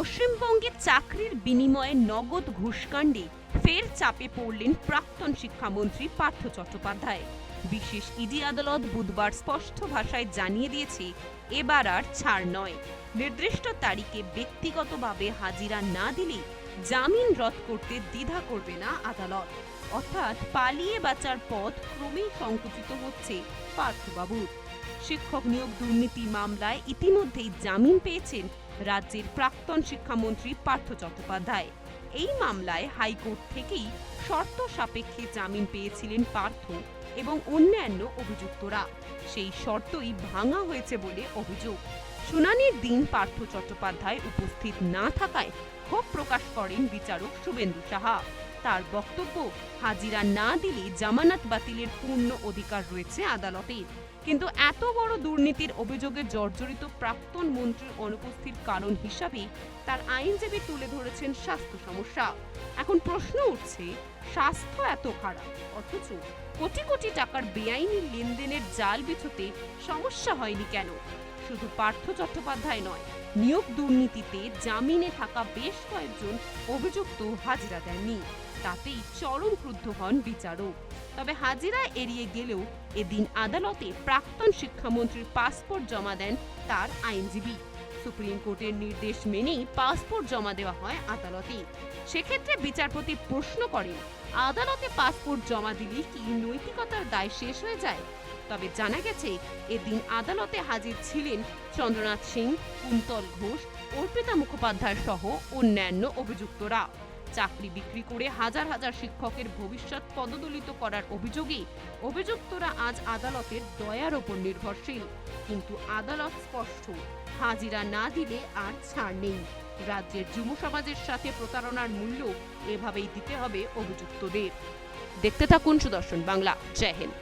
পশ্চিমবঙ্গে চাকরির বিনিময়ে নগদ ঘুষকাণ্ডে ফের চাপে পড়লেন প্রাক্তন শিক্ষামন্ত্রী পার্থ চট্টোপাধ্যায়। বিশেষ ইডি আদালত বুধবার স্পষ্ট ভাষায় জানিয়ে দিয়েছে, এবার আর ছাড় নয়। নির্দিষ্ট তারিখে ব্যক্তিগতভাবে হাজিরা না দিলে জামিন রদ করতে দ্বিধা করবে না আদালত। অর্থাৎ পালিয়ে বাঁচার পথ ক্রমেই সংকুচিত হচ্ছে পার্থবাবুর শিক্ষক নিয়োগ দুর্নীতি মামলায় ইতিমধ্যেই জামিন পেয়েছেন রাজ্যের প্রাক্তন শিক্ষামন্ত্রী পার্থ চট্টোপাধ্যায়। এই মামলায় হাইকোর্ট থেকেই শর্ত সাপেক্ষে জামিন পেয়েছিলেন পার্থ এবং অন্যান্য অভিযুক্তরা। সেই শর্তই ভাঙা হয়েছে বলে অভিযোগ। শুনানির দিন পার্থ চট্টোপাধ্যায় উপস্থিত না থাকায় ক্ষোভ প্রকাশ করেন বিচারক শুভেন্দু সাহা। তার বক্তব্য, হাজিরা না দিলে জামানত বাতিলের পূর্ণ অধিকার রয়েছে আদালতের। কিন্তু এত বড় দুর্নীতির অভিযোগে জর্জরিত প্রাক্তন মন্ত্রীর অনুপস্থিতির কারণ হিসাবে তার আইনজীবী তুলে ধরেছেন স্বাস্থ্য সমস্যা। এখন প্রশ্ন উঠছে, স্বাস্থ্য এত খারাপ, অথচ কোটি কোটি টাকার বেআইনি লেনদেনের জাল বিছুতে সমস্যা হয়নি কেন? শুধু পার্থ চট্টোপাধ্যায় নয়, নিয়োগ দুর্নীতিতে জামিনে থাকা বেশ কয়েকজন অভিযুক্ত হাজিরা দেননি। তাতেই চরম ক্রুদ্ধ হন বিচারক। তবে হাজিরা এড়িয়ে গেলেও এদিন আদালতে প্রাক্তন শিক্ষামন্ত্রীর পাসপোর্ট জমা দেন তার আইনজীবী। সুপ্রিম কোর্টের নির্দেশ মেনেই পাসপোর্ট জমা দেওয়া হয় আদালতে। সেক্ষেত্রে বিচারপতি প্রশ্ন করেন, আদালতে পাসপোর্ট জমা দিলে কি নৈতিকতার দায় শেষ হয়ে যায়? তবে জানা গেছে, এদিন আদালতে হাজির ছিলেন চন্দ্রনাথ সিং, কুন্তল ঘোষ, অর্পিতা মুখোপাধ্যায় সহ অন্যান্য অভিযুক্তরা। চাকরি বিক্রি করে হাজার হাজার শিক্ষকের ভবিষ্যৎ পদদলিত করার অভিযোগে অভিযুক্তরা আজ আদালতের দয়ার ওপর নির্ভরশীল। কিন্তু আদালত স্পষ্ট, হাজিরা না দিলে আর ছাড় নেই। রাজ্যের যুব সমাজের সাথে প্রতারণার মূল্য এভাবেই দিতে হবে অভিযুক্তদের। দেখতে থাকুন সুদর্শন বাংলা। জয় হিন্দ।